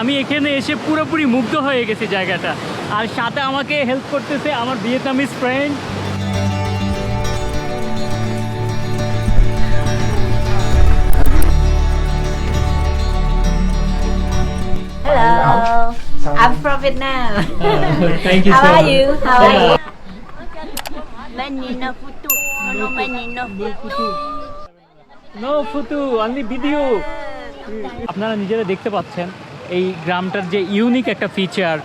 আমি এখানে এসে পুরোপুরি মুগ্ধ হয়ে গেছি জায়গাটা আর সাথে আমাকে হেল্প করতেছে আমার Vietnamese friend Hello, I'm from Vietnam. Thank you How so are you? How are you? Manino putu. Ano manino putu? No ফুতু only video আপনারা নিজেরা দেখতে পাচ্ছেন এই গ্রামটার যে ইউনিক একটা ফিচার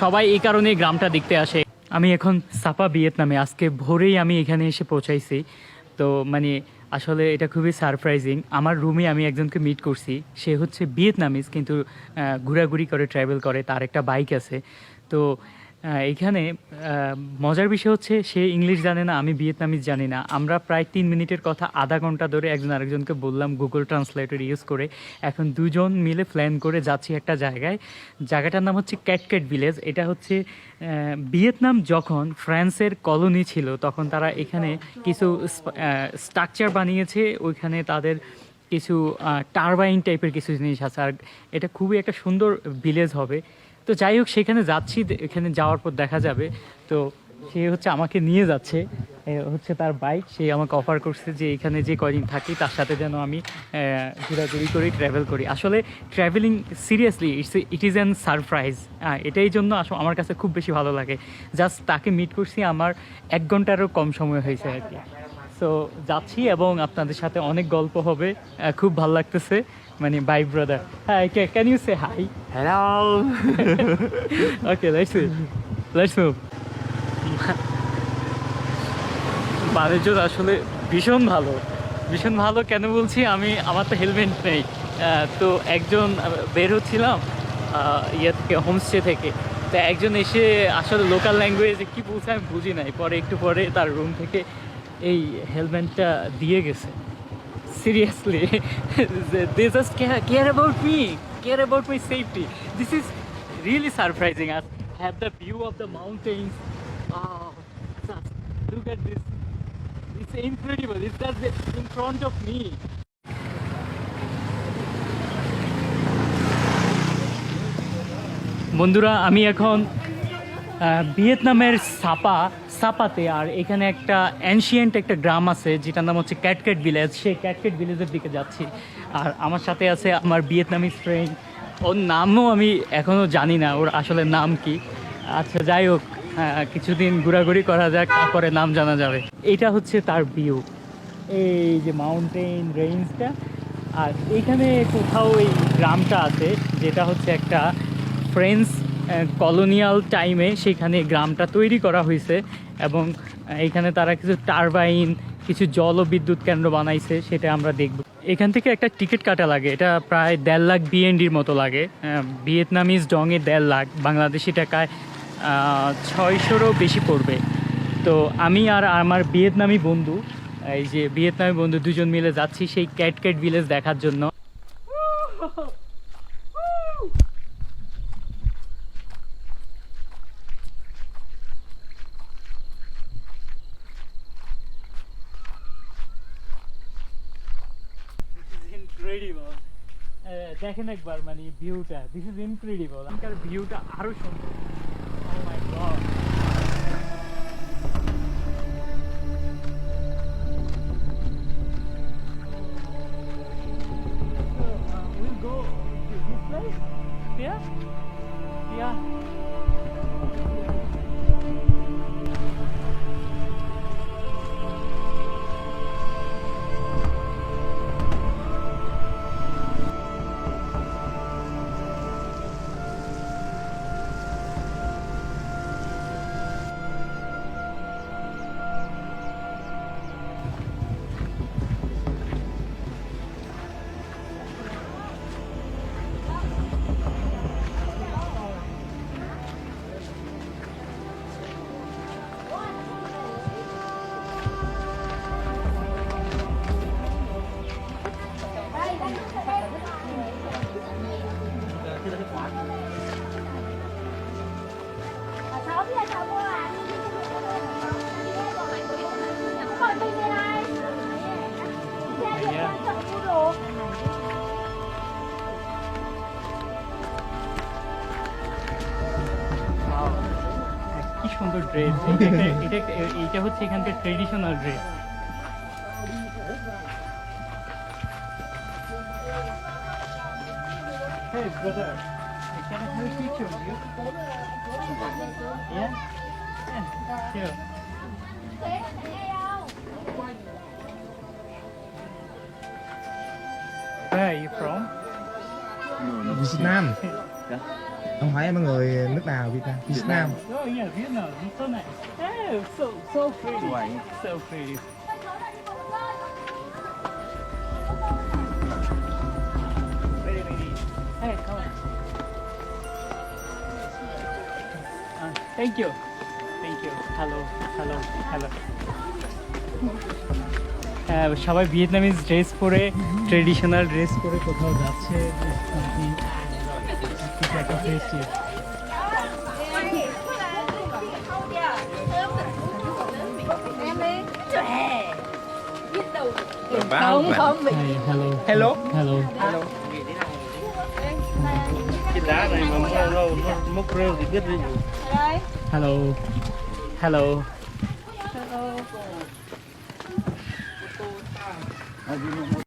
সবাই এই কারণেই গ্রামটা দেখতে আসে। আমি এখন সাপা ভিয়েতনামে, আজকে ভোরেই আমি এখানে এসে পৌঁছাইছি। তো মানে আসলে এটা খুবই সারপ্রাইজিং আমার রুমে আমি একজনকে মিট করছি। সে হচ্ছে ভিয়েতনামিজ, কিন্তু ঘোরাঘুরি করে ট্রাভেল করে, তার একটা বাইক আছে। তো এখানে মজার বিষয় হচ্ছে সে ইংলিশ জানে না, আমি ভিয়েতনামিজ জানি না। আমরা প্রায় তিন মিনিটের কথা আধা ঘণ্টা ধরে একজন আরেকজনকে বললাম গুগল ট্রান্সলেটর ইউজ করে। এখন দুজন মিলে প্ল্যান করে যাচ্ছি একটা জায়গায়। জায়গাটার নাম হচ্ছে ক্যাটক্যাট ভিলেজ এটা হচ্ছে ভিয়েতনাম যখন ফ্রান্সের কলোনি ছিল, তখন তারা এখানে কিছু স্ট্রাকচার বানিয়েছে। ওইখানে তাদের কিছু টারবাইন টাইপের কিছু জিনিস আছে। আর এটা খুবই একটা সুন্দর ভিলেজ হবে। তো যাই হোক, সেখানে যাচ্ছি এখানে যাওয়ার পর দেখা যাবে। তো সে হচ্ছে আমাকে নিয়ে যাচ্ছে হচ্ছে তার বাইক সে আমাকে অফার করছে যে এখানে যে কদিন থাকি, তার সাথে যেন আমি ঘোরাঘুরি করি ট্র্যাভেল করি। আসলে travelling seriously it's it is an surprise এটাই জন্য আসলে আমার কাছে খুব বেশি ভালো লাগে। জাস্ট তাকে মিট করছি, আমার এক ঘন্টারও কম সময় হয়েছে আর কি। সো যাচ্ছি এবং আপনাদের সাথে অনেক গল্প হবে। খুব ভালো লাগতেছে। মানে বাই ব্রাদার হ্যাঁ can you say hi Hello. Okay let's let's move মানুষজন আসলে ভীষণ ভালো। ভীষণ ভালো কেন বলছি? আমি আমার তো হেলমেট নেই। তো একজন বের হচ্ছিলাম ইয়ে থেকে হোমস্টে থেকে। তো একজন এসে আসলে লোকাল ল্যাঙ্গুয়েজে কী বলছে আমি বুঝি নাই। পরে একটু পরে তার রুম থেকে এই হেলমেটটা দিয়ে গেছে। seriously they they just care, care about me care about my safety this is really surprising us have the view of the mountains oh just look at this it's incredible it's just in front of me বন্ধুরা আমি এখন আহ, ভিয়েতনামের সাপা, সাপাতে, আর এখানে একটা ancient একটা গ্রাম আছে, যেটার নাম হচ্ছে ক্যাটকেট ভিলেজ সেই ক্যাটকেট ভিলেজের দিকে যাচ্ছি। আর আমার সাথে আছে আমার ভিয়েতনামিজ ফ্রেন্ড ওর নামও আমি এখনও জানি না, ওর আসলে নাম কি। আচ্ছা যাই হোক কিছুদিন ঘোরাঘুরি করা যাক, তারপরে নাম জানা যাবে। এটা হচ্ছে তার ভিউ এই যে মাউন্টেন রেঞ্জটা আর এইখানে কোথাও এই গ্রামটা আছে, যেটা হচ্ছে একটা ফ্রেঞ্চ কলোনিয়াল টাইমে সেখানে গ্রামটা তৈরি করা হয়েছে এবং এখানে তারা কিছু টারবাইন কিছু জল ও বিদ্যুৎ কেন্দ্র বানাইছে, সেটা আমরা দেখব। এখান থেকে একটা টিকিট কাটা লাগে, এটা প্রায় দেড় লাখ বিএনডির মতো লাগে। ভিয়েতনামিজ ডঙে দেড় লাখ, বাংলাদেশি টাকায় ছয়শোরও বেশি পড়বে। তো আমি আর আমার ভিয়েতনামি বন্ধু, এই যে ভিয়েতনামি বন্ধু দুজন মিলে যাচ্ছি সেই ক্যাট ক্যাট ভিলেজ দেখার জন্য। ইনক্রেডিবল দেখেন একবার মানে ভিউটা দিস ইজ ইনক্রেডিবল এখানকার ভিউটা আরও সুন্দর Oh uh? Yeah? Yeah. সুন্দর ড্রেস এটা একটা- এটা হচ্ছে এখানকার traditional dress Hey brother, can I have a picture with you? Yeah? Yeah, sure. Where are you from? Việt Nam không phải mọi người nước nào Việt Nam Việt Nam Oh yeah, Vietnam. So nice. Oh, so so pretty. So pretty. Very very. Hey, come on. Uh, thank you. Thank you. Hello. Hello. Hello. হ্যাঁ, সবাই Vietnamese dress পরে traditional dress পরে কোথাও যাচ্ছে আর কি, কিছু একটা পেয়েছি Không, không bị Hey, hello. Hello. Hello. cái đá này mà mua lâu nó mốc rêu thì biết đi Hello. Hello. এটা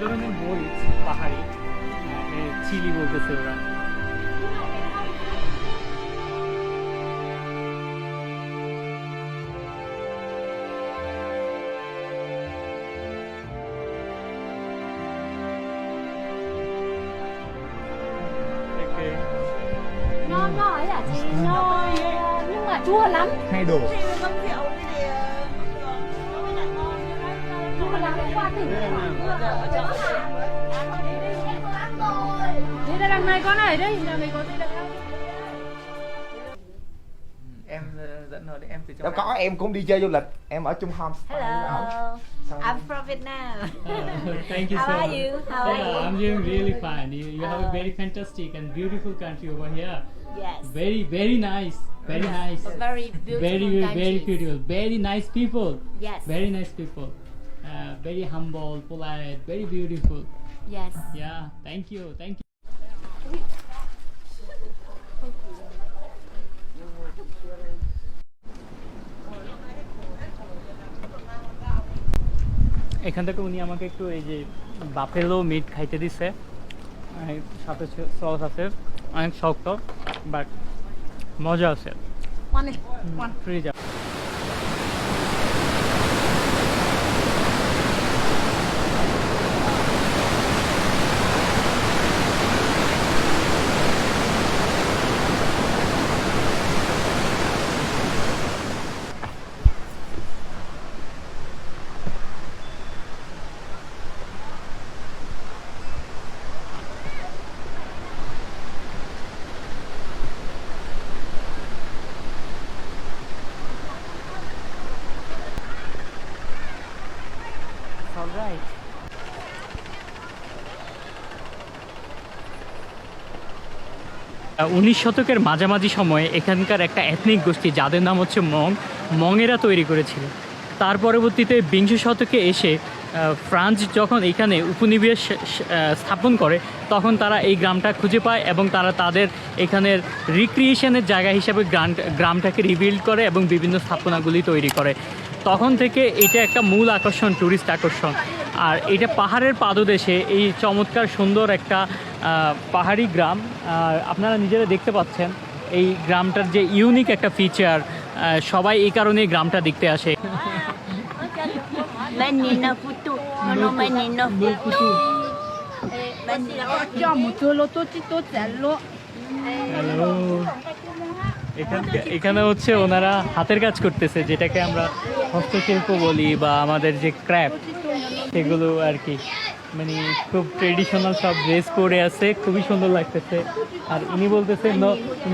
ধরনের মরিচ পাহাড়ি চিলি বলতেছে ওরা Okay. Nó nó ấy là gì? Nó nhưng mà chua lắm hai đồ Thế là đằng này con này đây Đằng này có gì đâu em dẫn nó để em từ trong đâu có em cũng đi chơi du lịch em ở chung homestay Hello. I'm from Vietnam. Uh, thank you How so are much. you? How are you? I'm doing really fine. You, you have a Uh, very fantastic and beautiful country over here. Yes. Very, very nice. Very nice. Very beautiful Very, very, beautiful. Very nice people. Yes. Very nice people. Uh, very humble, polite, very beautiful. Yes. Yeah, thank you, thank you. এখান থেকে উনি আমাকে একটু এই যে buffalo meet খাইতে দিছে সাথে সস আছে অনেক শক্ত বাট মজা আছে ফ্রিজ অলরাইট উনিশ শতকের মাঝামাঝি সময়ে এখানকার একটা এথনিক গোষ্ঠী, যাদের নাম হচ্ছে মং মংয়েরা তৈরি করেছিল। তার পরবর্তীতে বিংশ শতকে এসে ফ্রান্স যখন এখানে উপনিবেশ স্থাপন করে, তখন তারা এই গ্রামটা খুঁজে পায় এবং তারা তাদের এখানের রিক্রিয়েশনের জায়গা হিসাবে গ্রাম গ্রামটাকে রিবিল্ড করে এবং বিভিন্ন স্থাপনাগুলি তৈরি করে। তখন থেকে এটা একটা মূল আকর্ষণ ট্যুরিস্ট আকর্ষণ। আর এটা পাহাড়ের পাদদেশে এই চমৎকার সুন্দর একটা পাহাড়ি গ্রাম। আর আপনারা নিজেরা দেখতে পাচ্ছেন এই গ্রামটার যে ইউনিক একটা ফিচার সবাই এই কারণে গ্রামটা দেখতে আসে। হ্যালো এখানে হচ্ছে ওনারা হাতের কাজ করতেছে, যেটাকে আমরা হস্তশিল্প বলি বা আমাদের যে ক্র্যাপ সেগুলো আর কি। মানে খুব ট্রেডিশনাল সব ড্রেস পরে আছে, খুবই সুন্দর লাগতেছে। আর ইনি বলতেছে নো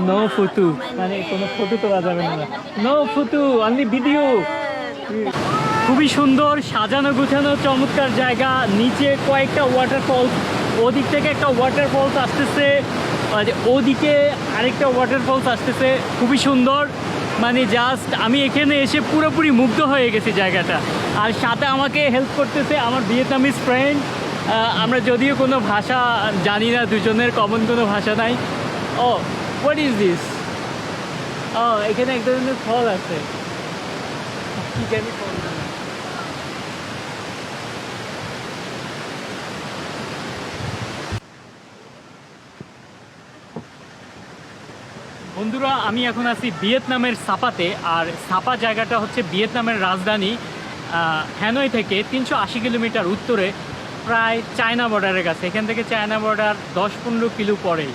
নো ফুতু মানে কোনো ফটো তোলা যাবে না। নো ফুতু অনলি ভিডিও খুবই সুন্দর, সাজানো গুছানো চমৎকার জায়গা। নিচে কয়েকটা ওয়াটারফল ওদিক থেকে একটা ওয়াটারফলস আসতেছে। ওদিকে আরেকটা ওয়াটারফলস আসতেছে, খুবই সুন্দর। মানে জাস্ট আমি এখানে এসে পুরোপুরি মুগ্ধ হয়ে গেছি জায়গাটা। আর সাথে আমাকে হেল্প করতেছে আমার ভিয়েতনামিজ ফ্রেন্ড আমরা যদিও কোনো ভাষা জানি না, দুজনের কমন কোনো ভাষা নাই। ও হোয়াট ইজ দিস ও, এখানে এক ধরনের ফল আছে। কি জানি ফল বন্ধুরা, আমি এখন আছি ভিয়েতনামের সাপাতে, আর সাপা জায়গাটা হচ্ছে ভিয়েতনামের রাজধানী হ্যানয় থেকে তিনশো আশি কিলোমিটার উত্তরে, প্রায় চায়না বর্ডারের কাছে। এখান থেকে চায়না বর্ডার দশ পনেরো কিলো পরেই।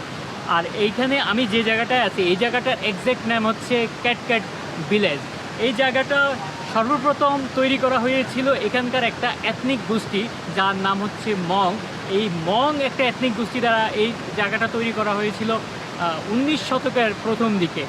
আর এইখানে আমি যে জায়গাটায় আছি, এই জায়গাটার এক্স্যাক্ট নাম হচ্ছে ক্যাট ক্যাট ভিলেজ। এই জায়গাটা সর্বপ্রথম তৈরি করা হয়েছিল এখানকার একটা এথনিক গোষ্ঠী, যার নাম হচ্ছে মং। এই মং একটা এথনিক গোষ্ঠী দ্বারা এই জায়গাটা তৈরি করা হয়েছিল। উনিশ শতকের প্রথম দিকে।